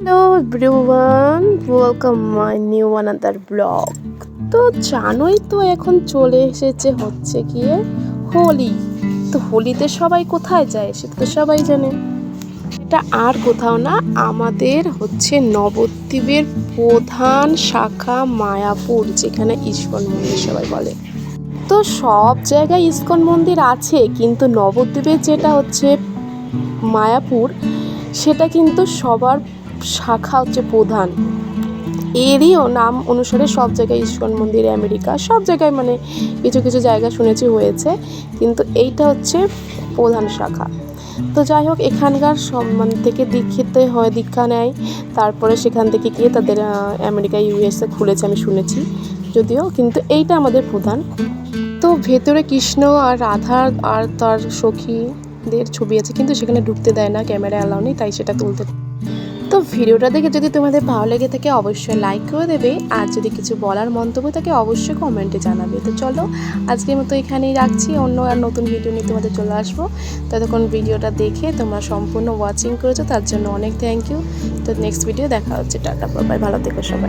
Hello everyone welcome my new another vlog তো জানোই তো এখন চলে এসেছে, হচ্ছে গিয়ে হোলি। তো হোলিতে সবাই কোথায় যায় সেটা তো সবাই জানে। এটা আর কোথাও না, আমাদের হচ্ছে নবদ্বীপের প্রধান শাখা মায়াপুর, যেখানে ইস্কন মন্দির সবাই বলে। তো সব জায়গায় ইস্কন মন্দির আছে, কিন্তু নবদ্বীপে যেটা হচ্ছে মায়াপুর, সেটা কিন্তু সবার শাখা হচ্ছে প্রধান। এরইও নাম অনুসারে সব জায়গায় ইস্কন মন্দির, আমেরিকা, সব জায়গায় মানে কিছু কিছু জায়গা শুনেছি হয়েছে, কিন্তু এইটা হচ্ছে প্রধান শাখা। তো যাই হোক, এখানকার সম্মান থেকে দীক্ষিতে হয়, দীক্ষা নেয়। তারপরে সেখান থেকে গিয়ে তাদের আমেরিকা, ইউএসএ খুলেছে আমি শুনেছি যদিও, কিন্তু এইটা আমাদের প্রধান। তো ভেতরে কৃষ্ণ আর রাধা আর তার সখীদের ছবি আছে, কিন্তু সেখানে ঢুকতে দেয় না, ক্যামেরা অ্যালাউ নেই, তাই সেটা তুলতে তো ভিডিওটা দেখে যদি তোমাদের ভালো লেগে থাকে, অবশ্যই লাইক করে দেবে। আর যদি কিছু বলার মন্তব্য থাকে, অবশ্যই কমেন্টে জানাবে। তো চলো, আজকের মতো এখানেই রাখছি। অন্য আর নতুন ভিডিও নিয়ে তোমাদের চলে আসব। ততক্ষণ ভিডিওটা দেখে তোমরা সম্পূর্ণ ওয়াচিং করেছ, তার জন্য অনেক থ্যাংক ইউ তো নেক্সট ভিডিও দেখা হচ্ছে। টাটা বাই ভালো থেকো সবাই।